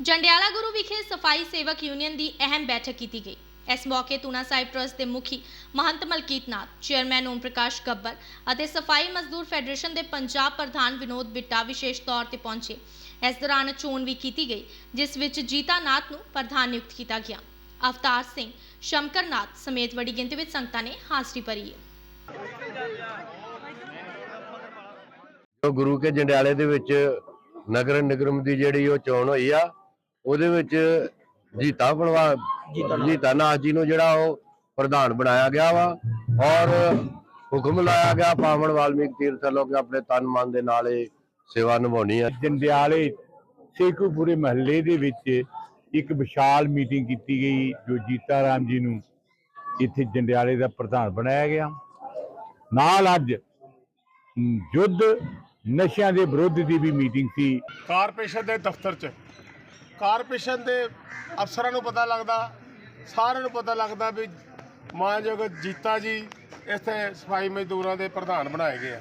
ਜੰਡਿਆਲਾ ਗੁਰੂ ਵਿਖੇ ਸਫ਼ਾਈ ਸੇਵਕ ਯੂਨੀਅਨ ਦੀ ਅਹਿਮ ਬੈਠਕ ਕੀਤੀ ਗਈ। ਇਸ ਮੌਕੇ ਤੂਨਾ ਸਾਹਿਬ ਟਰਸਟ ਦੇ ਮੁਖੀ ਮਹੰਤ ਮਲਕੀਤ ਨਾਥ, ਚੇਅਰਮੈਨ ਓਮ ਪ੍ਰਕਾਸ਼ ਗੱਬਰ ਅਤੇ ਸਫ਼ਾਈ ਮਜ਼ਦੂਰ ਫੈਡਰੇਸ਼ਨ ਦੇ ਪੰਜਾਬ ਪ੍ਰਧਾਨ ਵਿਨੋਦ ਬਿੱਟਾ ਵਿਸ਼ੇਸ਼ ਤੌਰ ਤੇ ਪਹੁੰਚੇ। ਇਸ ਦੌਰਾਨ ਚੋਣ ਵੀ ਕੀਤੀ ਗਈ, ਜਿਸ ਵਿੱਚ ਜੀਤਾ ਨਾਥ ਨੂੰ ਪ੍ਰਧਾਨ ਨਿਯੁਕਤ ਕੀਤਾ ਗਿਆ। ਅਵਤਾਰ ਸਿੰਘ ਸ਼ਮਕਰ ਨਾਥ ਸਮੇਤ ਵੱਡੀ ਗਿਣਤੀ ਵਿੱਚ ਸੰਗਤਾਂ ਨੇ ਹਾਜ਼ਰੀ ਭਰੀ ਜੋ ਗੁਰੂ ਕੇ ਜੰਡਿਆਲੇ ਦੇ ਵਿੱਚ ਨਗਰ ਨਿਗਮ ਦੀ ਜਿਹੜੀ ਉਹ ਚੋਣ ਹੋਈ ਆ ਉਹਦੇ ਵਿੱਚ ਜੀਤਾ ਬਣਵਾ ਜੀਤਾ ਨਾਥ ਜੀ ਨੂੰ ਜਿਹੜਾ ਉਹ ਪ੍ਰਧਾਨ ਬਣਾਇਆ ਗਿਆ ਵਾ ਔਰ ਹੁਕਮ ਲਾਇਆ ਗਿਆ ਪਾਵਨ ਵਾਲਮੀਕ ਤੀਰਥ ਵੱਲੋਂ ਕਿ ਆਪਣੇ ਤਨ ਮਨ ਦੇ ਨਾਲ ਇਹ ਸੇਵਾ ਨਿਭਾਉਣੀ ਆ ਜੰਡਿਆਲੇ ਸੇਖੂਪੁਰੇ ਮਹੱਲੇ ਦੇ ਵਿੱਚ ਇੱਕ ਵਿਸ਼ਾਲ ਮੀਟਿੰਗ ਕੀਤੀ ਗਈ ਜੋ ਜੀਤਾ ਰਾਮ ਜੀ ਨੂੰ ਇੱਥੇ ਜੰਡਿਆਲੇ ਦਾ ਪ੍ਰਧਾਨ ਬਣਾਇਆ ਗਿਆ। ਨਾਲ ਅੱਜ ਯੁੱਧ ਨਸ਼ਿਆਂ ਦੇ ਵਿਰੁੱਧ ਦੀ ਵੀ ਮੀਟਿੰਗ ਸੀ। ਕਾਰਪੋਰੇਸ਼ਨ ਦੇ ਦਫ਼ਤਰ 'ਚ ਕਾਰਪੋਰੇਸ਼ਨ ਦੇ ਅਫਸਰਾਂ ਨੂੰ ਪਤਾ ਲੱਗਦਾ, ਸਾਰਿਆਂ ਨੂੰ ਪਤਾ ਲੱਗਦਾ ਵੀ ਮਾਨਯੋਗ ਜੀਤਾ ਜੀ ਇੱਥੇ ਸਫ਼ਾਈ ਮਜ਼ਦੂਰਾਂ ਦੇ ਪ੍ਰਧਾਨ ਬਣਾਏ ਗਏ ਆ।